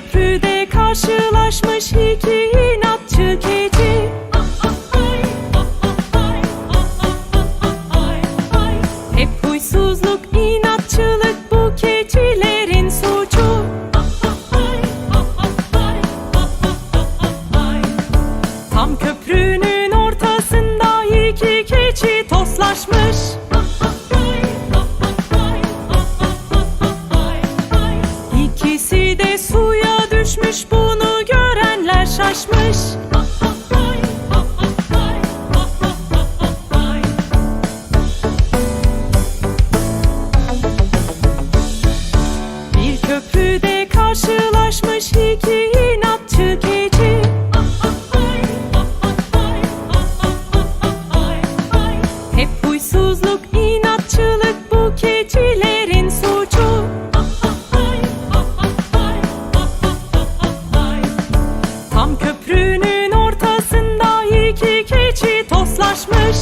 Köprüde karşılaşmış iki inatçı keçi Hep huysuzluk, inatçılık bu keçilerin suçu. Tam köprünün ortasında iki keçi toslaşmış şaşmış. Bir köprüde karşılaşmış iki toslaşmış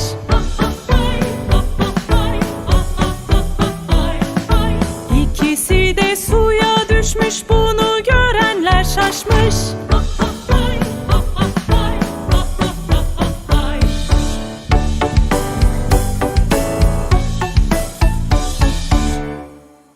İkisi de suya düşmüş bunu görenler şaşmış.